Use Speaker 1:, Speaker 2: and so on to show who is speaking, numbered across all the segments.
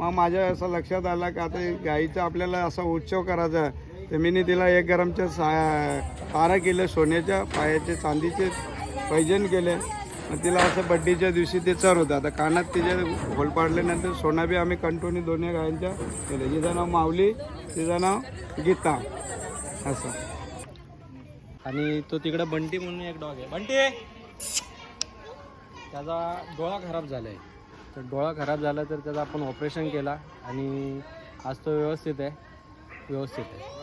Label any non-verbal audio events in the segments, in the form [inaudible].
Speaker 1: मग माझ्या असं लक्षात आलं की आता गाईचा आपल्याला असा उत्सव करायचा तर मी तिला एक गरमच्या सा तारा केलं सोन्याच्या पायाचे चांदीचे पैजन केले. मग तिला असं बड्डीच्या दिवशी ते चर होतं. आता कानात तिचे होल पाडल्यानंतर सोना बी आम्ही कंटोनी दोन्ही गायांच्या केले. जिचं नाव माऊली तिचं नाव गीता. असं.
Speaker 2: आणि तो तिकडं बंटी म्हणून एक डॉग आहे. बंटी! त्याचा डोळा खराब झाला आहे तर डोळा खराब झाला तर त्याचं आपण ऑपरेशन केला आणि आज तो व्यवस्थित आहे. व्यवस्थित आहे.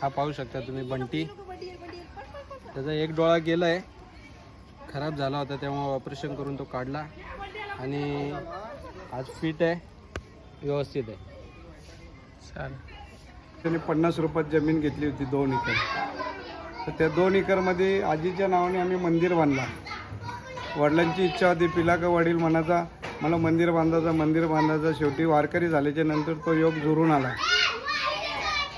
Speaker 2: हा पाहू शकता तुम्ही बंटी. त्याचा एक डोळा गेला आहे खराब झाला होता तेव्हा ऑपरेशन करून तो काढला. आणि आज फिट आहे. व्यवस्थित आहे. चालेल.
Speaker 1: त्याने पन्नास रुपयात जमीन घेतली होती दोन एकर. तर त्या दोन एकरमध्ये आजीच्या नावाने आम्ही मंदिर बांधला. वडिलांची इच्छा होती पिला का वडील म्हणाचा मला मंदिर बांधायचं मंदिर बांधायचं. शेवटी वारकरी झाल्याच्यानंतर तो योग जुरून आला.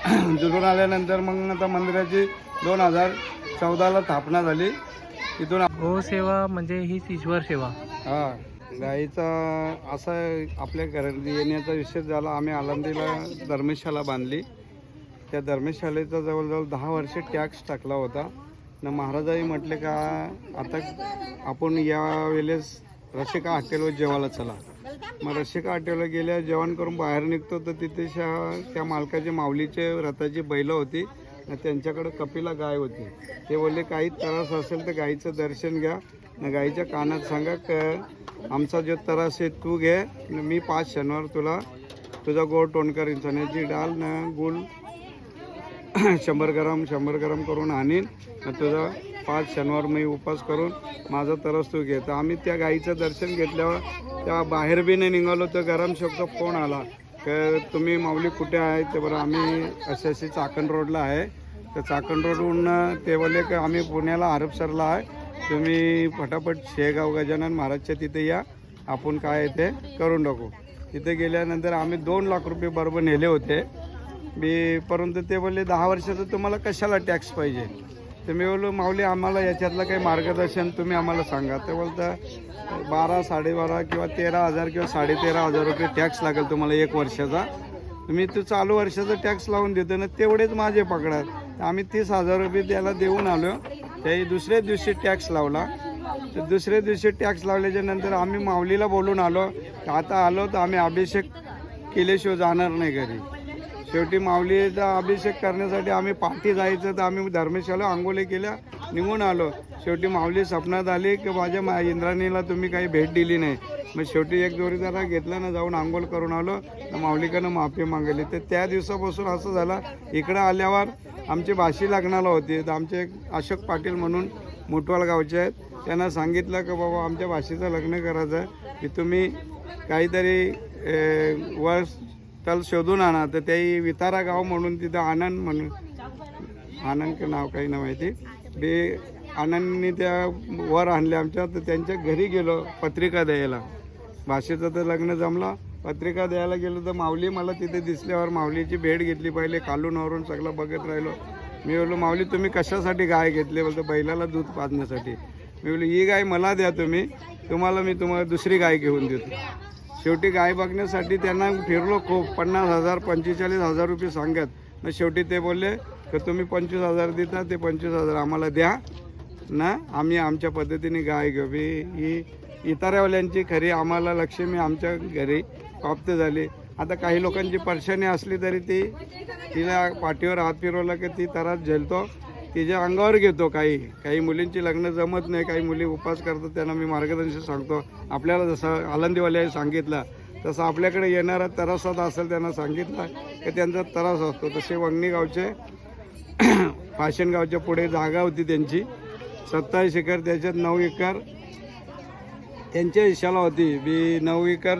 Speaker 1: [clears throat] जुरून आल्यानंतर मग आता मंदिराची दोन हजार चौदाला स्थापना झाली. तिथून
Speaker 2: गो सेवा म्हणजे हीच ईश्वर सेवा.
Speaker 1: हा. गाईचा असा आपल्या घरात येण्याचा विषय झाला आम्ही आळंदीला धर्मशाला बांधली. त्या धर्मशालेचा जवळजवळ दहा वर्ष टॅक्स टाकला होता. न महाराजाही म्हटले का आता आपण या वेळेस रशिका हॉटेलवर जेवायला चला. मग रशिका हॉटेलला गेल्या जेवण करून बाहेर निघतो तर तिथे शा- त्या मालकाचे माऊलीचे रथाची बैलं होती. न त्यांच्याकडे कपिला गाय होती. ते बोलले काही त्रास असेल तर गाईचं दर्शन घ्या. न गाईच्या कानात सांगा क आमचा जो त्रास आहे तू घे. न मी पाच शनिवार तुला तुझा गोड टोन करीन डाल डाळ न गुळ शंभर ग्राम शंभर ग्राम करून आणीन. तुझा पाच शनिवार मी उपास करून माझा तरस तू घे. तर आम्ही त्या गाईचं दर्शन घेतल्यावर त्या बाहेर बी नाही निघालो तर गरम शब्द फोन आला. तर तुम्ही माऊली कुठे आहे ते बरं आम्ही असे अशी चाकण रोडला आहे. तर चाकण रोडहून ते बोलले की आम्ही पुण्याला हरपसरला आहे. तुम्ही फटाफट शेगाव गजानन महाराजच्या तिथे या. आपण काय ते करून टाकू. तिथे गेल्यानंतर आम्ही दोन लाख रुपये बरोबर नेले होते. मी परंतु ते बोलले दहा वर्षाचं तुम्हाला कशाला टॅक्स पाहिजे? तर मी बोललो माऊली आम्हाला याच्यातलं काही मार्गदर्शन तुम्ही आम्हाला सांगा. ते बोलता बारा साडेबारा किंवा तेरा हजार किंवा साडेतेरा हजार रुपये टॅक्स लागेल तुम्हाला एक वर्षाचा. तुम्ही तो चालू वर्षाचा टॅक्स लावून देतो ना तेवढेच माझे पकडा आम्ही तीस हजार रुपये त्याला देऊन आलो. त्याही दुसऱ्या दिवशी टॅक्स लावला. तर दुसऱ्या दिवशी टॅक्स लावल्याच्या नंतर आम्ही माऊलीला बोलून आलो. की आता आलो तर आम्ही अभिषेक केल्याशिवाय जाणार नाही घरी. शेवटी माऊलीचा अभिषेक करण्यासाठी आम्ही पाठी जायचं तर आम्ही धर्मशाला आंघोळी केल्या निघून आलो. शेवटी माऊली स्वप्नात आली की माझ्या मा इंद्राणीला तुम्ही काही भेट दिली नाही. मग शेवटी एक जोडीदारा घेतला ना जाऊन आंघोळ करून आलो. तर माऊलीकडनं माफी मागली. तर त्या दिवसापासून असं झालं इकडं आल्यावर आमची भाषी लग्नाला होती. तर आमचे एक अशोक पाटील म्हणून मुटवाल गावचे आहेत. त्यांना सांगितलं की बाबा आमच्या भाषेचं लग्न करायचं आहे. की तुम्ही काहीतरी वर्ष त्याला शोधून आणा. तर त्याही वितारा गाव म्हणून तिथं आनंद म्हणून. आनंद नाव काही ना माहिती. ते आनंदनी त्या वर आणल्या आमच्या. तर त्यांच्या घरी गेलो पत्रिका द्यायला. भाषेचं तर लग्न जमलं. पत्रिका द्यायला गेलो तर माऊली मला तिथे दिसल्यावर माऊलीची भेट घेतली पहिले. कालूनवरून सगळं बघत राहिलो. मी बोललो माऊली तुम्ही कशासाठी गाय घेतली? बोलतो बैलाला दूध पाजण्यासाठी. मी बोललो ही गाय मला द्या तुम्ही. तुम्हाला मी तुम्हाला दुसरी गाय घेऊन देतो. शेवटी गाय बघण्यासाठी त्यांना फिरलो खूप. पन्नास हजार पंचेचाळीस हजार रुपये सांगत. मग शेवटी ते बोलले की तुम्ही पंचवीस हजार देता ते पंचवीस हजार आम्हाला द्या. ना आम्ही आमच्या पद्धतीने गाय घेऊ. ही इतरवाल्यांची खरी आम्हाला लक्ष्मी आमच्या घरी प्राप्त झाली. आता काही लोकांची परेशानी असली तरी ती तिला पाठीवर हात फिरवला की ती तरात झेलतो. तिच्या अंगावर घेतो काही. काही मुलींची लग्न जमत नाही काही मुली उपास करतात त्यांना मी मार्गदर्शन सांगतो. आपल्याला जसं आलंदीवाल्याने सांगितलं तसं आपल्याकडे येणारा तरासात असेल त्यांना सांगितलं की त्यांचा तरास असतो. तसे वंगणी गावचे [clears throat] पाषाणगावच्या पुढे जागा होती त्यांची. सत्तावीस एकर त्याच्यात नऊ एकर. त्यांच्या हिशाला होती. बी नऊ एकर.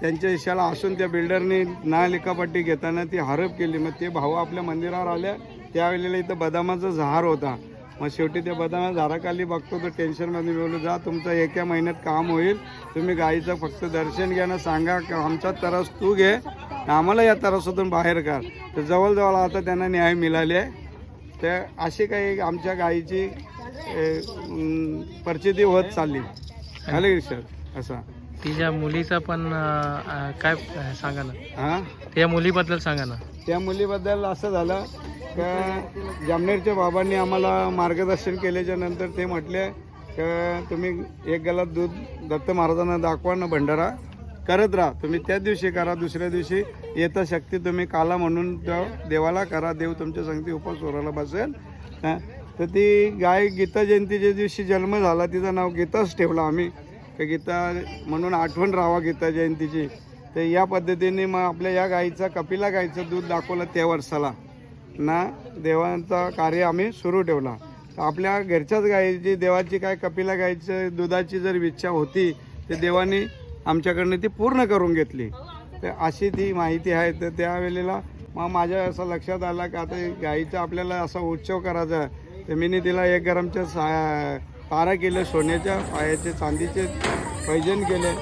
Speaker 1: त्यांच्या हिशाला असून त्या बिल्डरने नालिकापट्टी घेताना ती हरप केली. मग ते भाऊ आपल्या मंदिरावर आल्या त्यावेळेला इथं बदामाचा झार होता. मग शेवटी त्या बदामा झाडाखाली बघतो तर टेन्शनमध्ये मी बोललो जा तुमचं एका महिन्यात काम होईल. तुम्ही गाईचं फक्त दर्शन घ्या ना सांगा की आमचा तरस तू घे आम्हाला या तरसातून बाहेर काढ. तर जवळजवळ आता त्यांना न्याय मिळाले. आहे तर अशी काही आमच्या अं, प्रचिती होत चालली. झालं सर? असा.
Speaker 3: तिच्या मुलीचा पण काय सांगा ना.
Speaker 1: हां?
Speaker 3: त्या मुलीबद्दल सांगा ना.
Speaker 1: त्या मुलीबद्दल असं झालं का जामनेरच्या बाबांनी आम्हाला मार्गदर्शन केल्याच्यानंतर ते म्हटले का तुम्ही एक गलात दूध दत्त महाराजांना दाखवा ना भंडारा. करत राहा. तुम्ही त्याच दिवशी करा दुसऱ्या दिवशी येता शक्ती तुम्ही काला म्हणून त्या देवाला करा. देव तुमच्या संगती उपास सोराला बसेल. तर ती गाय गीता जयंतीच्या दिवशी जन्म झाला. तिचं नाव गीताच ठेवलं आम्ही. का गीता म्हणून आठवण राहावा गीता जयंतीची. तर या पद्धतीने मग आपल्या या गाईचं कपिला गाईचं दूध दाखवलं त्या वर्षाला. ना देवांचा कार्य आम्ही सुरू ठेवला. तर आपल्या घरच्याच गाईची देवाची काय कपिला गाईचं दुधाची जर इच्छा होती तर देवाने आमच्याकडनं ती पूर्ण करून घेतली. तर अशी ती माहिती आहे. तर त्यावेळेला मग माझ्या असं लक्षात आलं का आता गाईचा आपल्याला असा उत्सव करायचा तर मी तिला एक गरमच्या सा तारा केलं सोन्याच्या पायाचे चांदीचे पैजन केले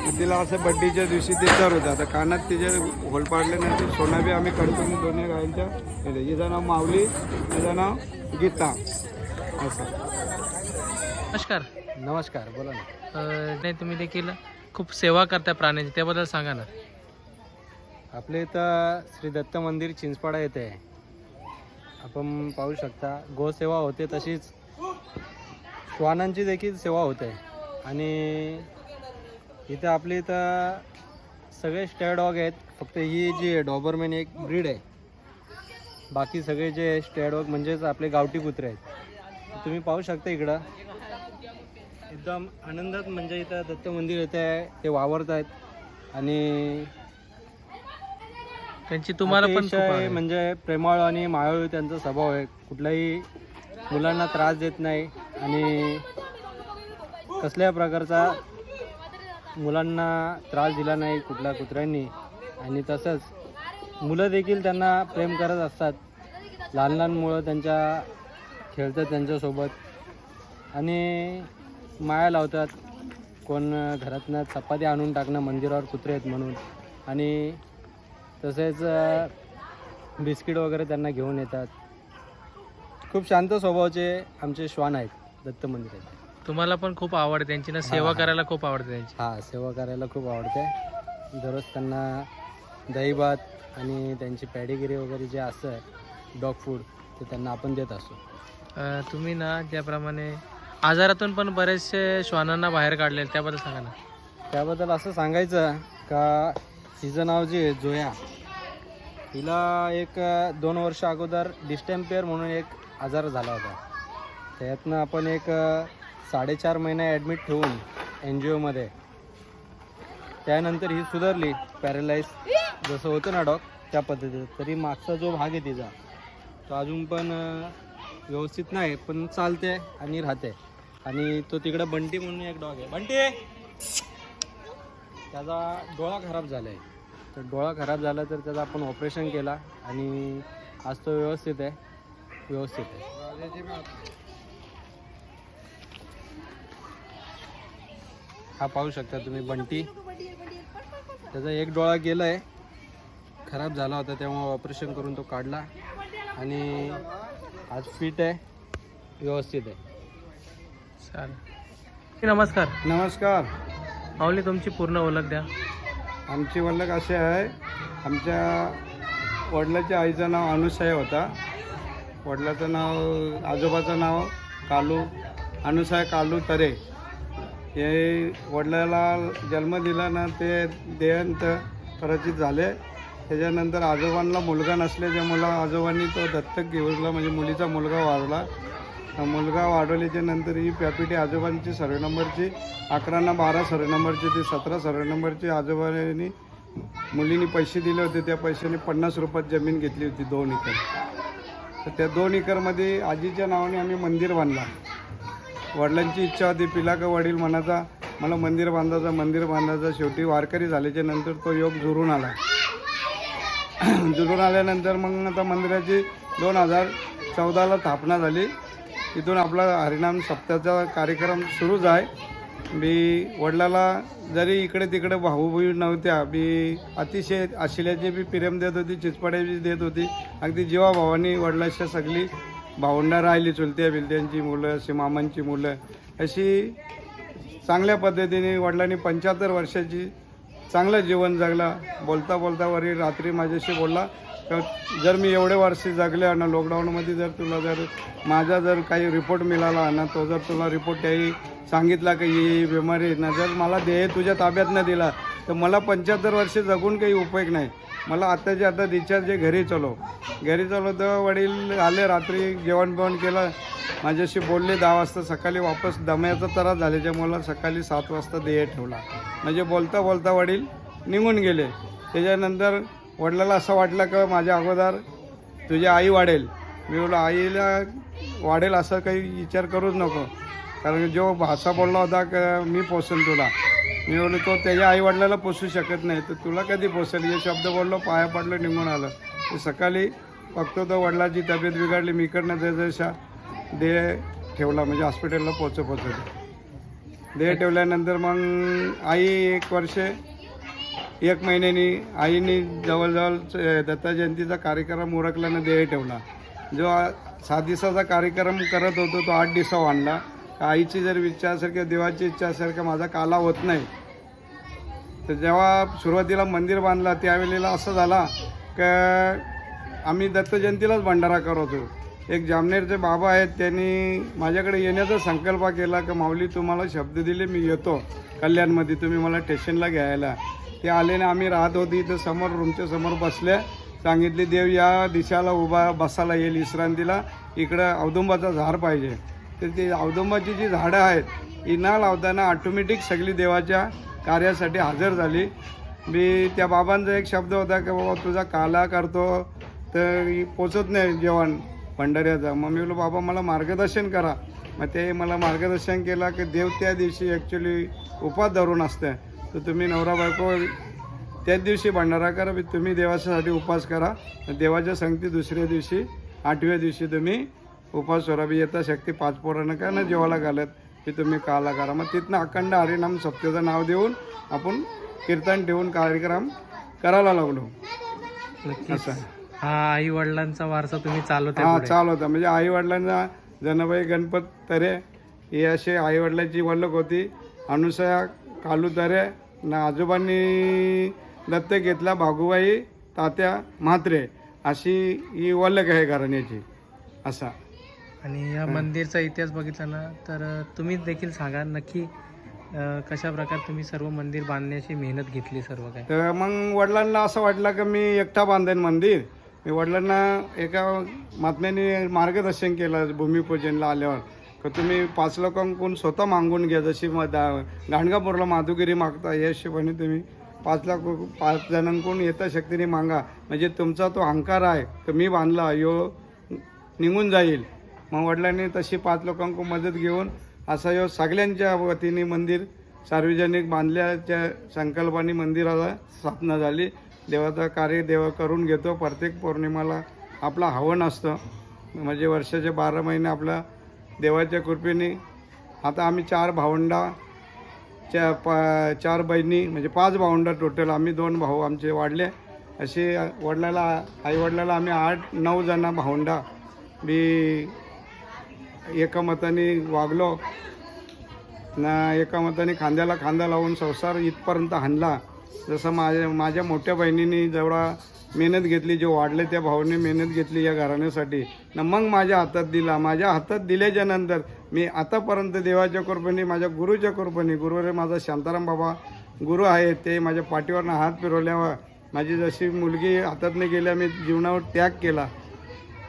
Speaker 1: मग तिला असं बड्डीच्या दिवशी ते तर होतं. आता कानात तिचे होल पाडल्यानंतर सोना बी आम्ही कंटिन्यू दोन्ही गायांच्या हिचं नाव माऊली तिचं नाव गीता. असं.
Speaker 3: नमस्कार.
Speaker 2: नमस्कार बोला ना.
Speaker 3: अं, नाही तुम्ही देखील खूप सेवा करता प्राण्यांची त्याबद्दल सांगा ना.
Speaker 2: आपल्या इथं श्री दत्त मंदिर चिंचपाडा येथे आहे आपण पाहू शकता गोसेवा होते तशीच. श्वानांची देखील सेवा होते. आणि इथं आपल्या इथं सगळे स्टे डॉग आहेत. फक्त ही जी आहे डॉबरमॅन एक ब्रीड आहे. बाकी सगळे जे स्टे डॉग म्हणजेच आपले गावठी कुत्रे आहेत. तुम्ही पाहू शकता इकडं. एकदम आनंदात म्हणजे इथं दत्त मंदिर येते आहे. ते वावरत आहेत. आणि
Speaker 3: त्यांची तुम्हाला पण.
Speaker 2: म्हणजे प्रेमळ आणि मायाळू त्यांचा स्वभाव आहे. कुठल्याही मुलांना त्रास देत नाही. आणि कसल्या प्रकारचा मुलांना त्रास दिला नाही कुठल्या कुत्र्यांनी. आणि तसंच मुलं देखील त्यांना प्रेम करत असतात. लहान लहान मुलं त्यांच्या खेळतात त्यांच्यासोबत. आणि माया लावतात. कोण घरातनं चपाती आणून टाकणं मंदिरावर कुत्रे आहेत म्हणून. आणि तसेच बिस्किट वगैरे त्यांना घेऊन येतात. खूप शांत स्वभावाचे आमचे श्वान आहेत दत्त मंदिरात
Speaker 3: तुम्हाला पण खूप आवडते त्यांची ना सेवा करायला खूप आवडते त्यांची.
Speaker 2: हा सेवा करायला खूप आवडते. दररोज त्यांना दही भात आणि त्यांची पॅडीगिरी वगैरे जे असतं डॉग फूड ते त्यांना आपण देत असतो.
Speaker 3: अं, तुम्ही ना ज्याप्रमाणे आजारातून पण बरेचसे श्वानांना बाहेर काढले त्याबद्दल सांगा ना.
Speaker 2: त्याबद्दल असं सांगायचं का हिचं नाव जे आहे जोया हिला एक अ, दोन वर्ष अगोदर डिस्टेम्पियर म्हणून एक आजार झाला होता. त्यातनं आपण एक अ, साडेचार महिने ॲडमिट ठेवून एन जी ओमध्ये त्यानंतर ही सुधारली पॅरालाइज जसं होतं ना डॉग त्या पद्धतीचं. तरी मागचा जो भाग आहे तिचा तो अजून पण व्यवस्थित नाही पण चालते आणि राहते. आणि तो तिकडं बंटी म्हणून एक डॉग आहे. बंटी! त्याचा डोळा खराब झाला आहे तर डोळा खराब झाला तर त्याचा आपण ऑपरेशन केला आणि आज तो व्यवस्थित आहे. व्यवस्थित आहे. हा पाहू शकता तुम्ही बंटी. त्याचा एक डोळा गेला आहे खराब झाला होता तेव्हा ऑपरेशन करून तो काढला. आणि आज फिट आहे. व्यवस्थित आहे.
Speaker 3: चालेल. नमस्कार.
Speaker 1: नमस्कार.
Speaker 3: माऊली तुमची पूर्ण ओळख द्या.
Speaker 1: आमची वल्लक असे आहे. आमच्या वडिलाच्या आईचं नाव अनुसाय होता. वडिलाचं नाव आजोबाचं नाव कालू अनुसाय कालू तरे. हे वडिलाला जन्म दिला ना ते देहंत परिचित झाले. त्याच्यानंतर आजोबांना मुलगा नसल्याच्या मुला आजोबांनी तो दत्तक घेऊनला म्हणजे मुलीचा मुलगा वाढला. मुलगा वाढवल्याच्या नंतर ही पॅपिटी आजोबांची सर्व नंबरची अकरा ना बारा सर्व नंबरची ती सतरा सर्व नंबरची आजोबांनी मुलीने पैसे दिले होते. त्या पैशाने पन्नास रुपयात जमीन घेतली होती दोन एकर. तर त्या दोन एकरमध्ये आजीच्या नावाने आम्ही मंदिर बांधला. वडिलांची इच्छा होती पिला का वडील म्हणायचा मला मंदिर बांधायचं मंदिर बांधायचं. शेवटी वारकरी झाल्याच्यानंतर तो योग जुरून आला. [clears throat] जुरून आल्यानंतर मग आता मंदिराची दोन हजार चौदाला स्थापना झाली. तिथून आपला हरिनाम सप्ताहाचा कार्यक्रम सुरूच आहे. मी वडिलाला जरी इकडे तिकडे भाऊबी नव्हत्या मी अतिशय आशिल्याची बी प्रेम देत होती चिचपाड्याची देत होती. अगदी जीवाभावानी वडिलाच्या सगळी भावंडं राहिली चुलत्या बिलत्यांची मुलं अशी मामांची मुलं. अशी चांगल्या पद्धतीने वडिलांनी पंच्याहत्तर वर्षाची चांगलं जीवन जगलं. बोलता बोलता वरी रात्री माझ्याशी बोलला तर जर मी एवढे वर्ष जगले आणि लॉकडाऊनमध्ये जर तुला जर माझा जर काही रिपोर्ट मिळाला ना तो जर तुला रिपोर्ट त्याही सांगितला की ही बिमारी ना जर मला देह तुझ्या ताब्यात न दिला तर मला पंच्याहत्तर वर्ष जगून काही उपयोग नाही. मला आत्ताच्या आता डिस्चार्ज घरी चलो घरी चलो तर वडील आले रात्री जेवण बिवण केलं. माझ्याशी बोलले दहा वाजता सकाळी वापस दम्याचा त्रास झाल्याच्या मला सकाळी सात वाजता देय ठेवला. म्हणजे बोलता बोलता वडील निघून गेले. त्याच्यानंतर वडिलाला असं वाटलं का माझ्या अगोदर तुझी आई वाढेल. मी बोललो आईला वाढेल असं काही विचार करूच नको. कारण जो भाषा बोलला होता का मी पोसेन तुला मी बोललो तो त्याच्या आई वडिलाला पोसू शकत नाही तर तुला कधी पोसेल? हे शब्द बोललो पाया पडलं निघून आलं. ते सकाळी फक्त तो वडिलाची तब्येत बिघडली मी इकडनं जशा देह ठेवला म्हणजे हॉस्पिटलला पोच पोचवलं देह ठेवल्यानंतर मग आई एक वर्ष एक महिन्यानी आईने जवळजवळ दत्ता जयंतीचा कार्यक्रम उरकल्यानं देह ठेवला. जो सात दिवसाचा कार्यक्रम करत होतो तो आठ दिवसा आणला. का आईची जर इच्छा असेल किंवा देवाची इच्छा असेल का माझा काला होत नाही. तर जेव्हा सुरुवातीला मंदिर बांधला त्यावेळेला असं झाला का आम्ही दत्त जयंतीलाच भंडारा करत होतो. एक जामनेरचे बाबा आहेत त्यांनी माझ्याकडे येण्याचा संकल्प केला का माऊली तुम्हाला शब्द दिले मी येतो कल्याणमध्ये. तुम्ही मला स्टेशनला घ्यायला. ते आले ना आम्ही राहत होती इथं समोर रूमच्या समोर बसल्या. सांगितले देव या दिशाला उभा बसायला येईल विश्रांतीला. इकडं औदुंबाचा झाड पाहिजे. तर ते औदुंबाची जी झाडं आहेत ही न लावताना ऑटोमॅटिक सगळी देवाच्या कार्यासाठी हजर झाली. मी त्या बाबांचा एक शब्द होता की बाबा तुझा काला करतो तर पोचत नाही जेवण भंडाऱ्याचा मग मी बोललो बाबा मला मार्गदर्शन करा. मग ते मला मार्गदर्शन केलं की देव त्या दिवशी ॲक्च्युली उपास धरून असते तर तुम्ही नवरा बायको त्याच दिवशी भंडारा करा तुम्ही देवाच्यासाठी उपास करा. देवाच्या संगती दुसऱ्या दिवशी आठव्या दिवशी तुम्ही उपास सोरा बी येता शक्ती पाच पोरांना का ना जेवायला घालत. की तुम्ही काला करा. मग तिथनं अखंड हरिनाम सप्तेचं नाव देऊन आपण कीर्तन ठेवून कार्यक्रम करायला लागलो.
Speaker 3: नक्कीच.
Speaker 1: असं
Speaker 3: हा आई वडिलांचा वारसा तुम्ही चालवता
Speaker 1: हा
Speaker 3: पुढे.
Speaker 1: चाल होता म्हणजे आई वडिलांना जनाबाई गणपत तरे हे असे आई वडिलांची वल्लक होती. अनुसया कालू तरे ना आजोबांनी दत्तक घेतला भागूबाई तात्या म्हात्रे अशी ही वल्लक आहे घराण्याची. असा.
Speaker 3: आणि या मंदिरचा इतिहास बघितला ना तर तुम्ही देखील सांगा नक्की कशा प्रकारे तुम्ही सर्व मंदिर बांधण्याची मेहनत घेतली सर्व काय
Speaker 1: तर मग वडिलांना असं वाटलं की मी एकटा बांधेन मंदिर. मी वडिलांना एका महात्म्याने मार्गदर्शन केलं भूमिपूजनला आल्यावर. का तुम्ही पाच लोकांकडून स्वतः मागून घ्या जशी मग दा गाणगापूरला माधुगिरी मागता या हिशोबाने तुम्ही पाच लाख पाच जणांकडून येता शक्तीने मागा. म्हणजे तुमचा तो अहंकार आहे तर मी बांधला यो निघून जाईल. मग वडिलांनी तशी पाच लोकांक मदत घेऊन असा यो सगळ्यांच्या वतीने मंदिर सार्वजनिक बांधल्याच्या संकल्पाने मंदिराला स्थापना झाली. देवाचं कार्य देव करून घेतो. प्रत्येक पौर्णिमाला आपला हवन असतं. म्हणजे वर्षाचे बारा महिने आपला देवाच्या कृपेने. आता आम्ही चार भावंडा च्या पा चार बहिणी म्हणजे पाच भावंडा टोटल आम्ही दोन भाऊ आमचे वाढले. असे वडिलाला आई वडिलाला आम्ही आठ नऊ जणं भावंडा. मी एका मताने वागलो ना एका मताने खांद्याला खांदा लावून संसार इथपर्यंत हाणला. जसं माझ्या माझ्या मोठ्या बहिणीने जेवढा मेहनत घेतली जे वाढले त्या भावाने मेहनत घेतली या घराण्यासाठी. ना मग माझ्या हातात दिला. माझ्या हातात दिल्याच्या नंतर मी आतापर्यंत देवाच्या कृपेने माझ्या गुरुच्या कृपेने गुरुवर माझा शांताराम बाबा गुरु आहे ते माझ्या पाठीवरनं हात फिरवल्यावर माझी जशी मुलगी हातातनं गेल्या मी जीवनावर त्याग केला.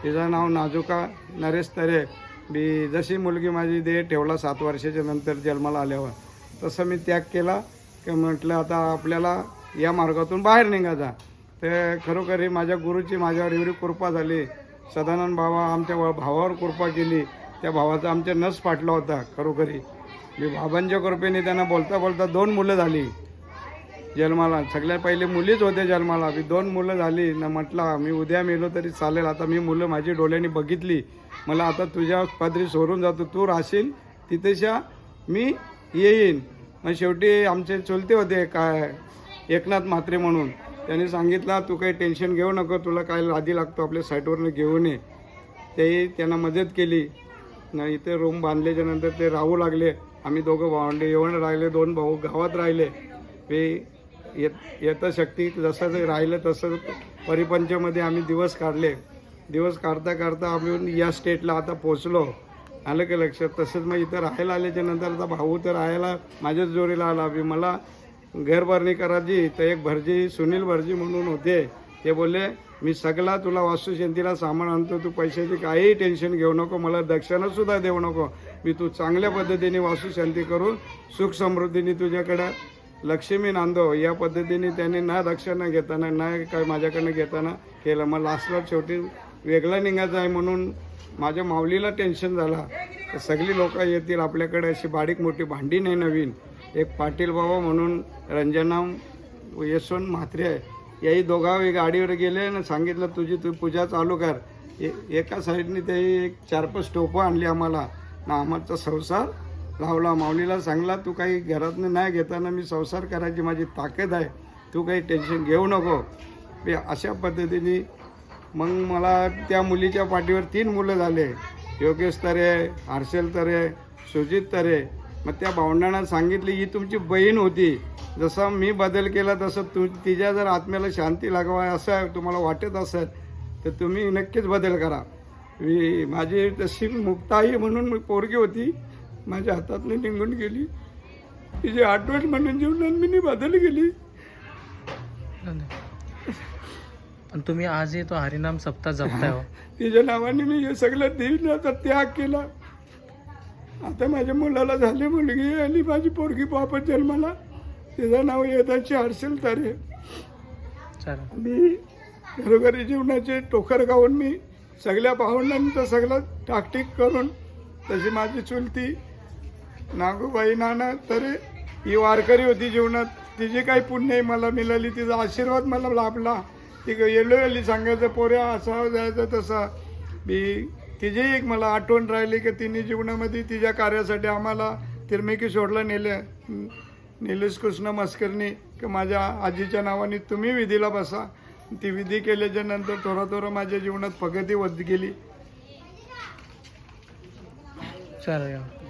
Speaker 1: तिचं नाव नाजुका नरेश तरे. मी जशी मुलगी माझी देह ठेवला सात वर्षाच्या नंतर जन्माला आल्यावर तसं मी त्याग केला. की म्हटलं आता आपल्याला या मार्गातून बाहेर निघायचा ते खरोखरी माझ्या गुरुची माझ्यावर एवढी कृपा झाली. सदानंद बाबा आमच्या व- भावावर कृपा केली. त्या भावाचा आमच्या नस फाटला होता खरोखरी. मी बाबांच्या कृपेने त्यांना बोलता बोलता दोन मुलं झाली जन्माला. सगळ्यात पहिले मुलीच होते जन्माला. मी दोन मुलं झाली. ना म्हटलं मी उद्या मेलो तरी चालेल. आता मी मुलं माझी डोळ्यांनी बघितली. मला आता तुझ्या पदरी सोडून जातो. तू राहशील तिथेच्या मी येईन. मग शेवटी आमचे चुलते होते काय एकनाथ म्हात्रे म्हणून. त्यांनी सांगितलं तू काही टेन्शन घेऊ नको तुला काय आधी लागतो आपल्या साईटवरनं घेऊन ये. तेही त्यांना मदत केली. नाही इथे रूम बांधल्याच्यानंतर ते राहू लागले. आम्ही दोघं भावंडे येऊन राहिले दोन भाऊ गावात राहिले. ते येत येतं शक्ती जसं ते राहिलं तसं परिपंचमध्ये आम्ही दिवस काढले. दिवस काढता काढता आम्ही या स्टेटला आता पोचलो आलं की लक्षात? तसंच मग इथं राहायला आल्याच्यानंतर आता भाऊ तर राहायला माझ्याच जोडीला आला. मी मला घरभरणी करायची तर एक भरजी सुनील भरजी म्हणून होते. ते बोलले मी सगळा तुला वास्तुशंतीला सामान आणतो तू पैशाची काहीही टेन्शन घेऊ नको मला दक्षिणासुद्धा देऊ नको. मी तू चांगल्या पद्धतीने वास्तुशांती करून सुख समृद्धीने तुझ्याकडं लक्ष्मी नांदो. या पद्धतीने त्यांनी ना दक्षिणा घेताना ना काय माझ्याकडनं घेताना केलं. मग लास्टला शेवटी वेगळा निघायचा आहे म्हणून माझ्या माऊलीला टेन्शन झाला. तर सगळी लोक येतील आपल्याकडे अशी बारीक मोठी भांडी नाही नवीन. एक पाटील बाबा म्हणून रंजनाम यशवंत म्हात्रे आहे. याही दोघा गाडीवर गेले आणि सांगितलं तुझी तू पूजा चालू कर. ए एका साईडने ते एक चार पाच टोपं आणली आम्हाला. ना आमचा संसार लावला. माऊलीला सांगला तू काही घरातनं नाही घेताना मी संसार करायची माझी ताकद आहे. तू काही टेन्शन घेऊ नको. अशा पद्धतीने मग मला त्या मुलीच्या पाठीवर तीन मुलं झाले. योगेश तरे हर्षल तरे सुजित तरे. मग त्या भावंडांना सांगितली ही तुमची बहीण होती. जसा मी बदल केला तसं तु तिच्या जर आत्म्याला शांती लागावा असं तुम्हाला वाटत असेल तर तुम्ही नक्कीच बदल करा. मी माझी तशी मुक्ताई म्हणून मी पोरगी होती. माझ्या हातातनं निघून गेली. तिची आठवण म्हणून जीवनात मी बदल केली.
Speaker 3: पण तुम्ही आजही तो हरिनाम सप्ताह जपताय हो. [laughs]
Speaker 1: तिच्या नावाने मी हे सगळं देण्याचा त्याग केला. आता माझ्या मुलाला झाली मुलगी आणि माझी पोरगी वापस जन्माला. तिचं नाव येताची हर्षल तारे. मी घरोघरी जीवनाचे टोकर गाऊन मी सगळ्या भावंडांचं सगळं टाकटीक करून तशी माझी चुलती नागूबाई नाना तरी ही वारकरी होती जीवनात. तिची काही पुण्य मला मिळाली. तिचा आशीर्वाद मला लाभला. ती येलो येली सांगायचं पोऱ्या असा जायचं तसा. मी तिची एक मला आठवण राहिली की तिने जीवनामध्ये तिच्या कार्यासाठी आम्हाला तिरमिकी सोडला नेले. निलेश कृष्ण मस्करनी की माझ्या आजीच्या नावाने तुम्ही विधीला बसा. ती विधी केल्याच्यानंतर थोडा थोडा माझ्या जीवनात प्रगती होत गेली.
Speaker 3: चालेल.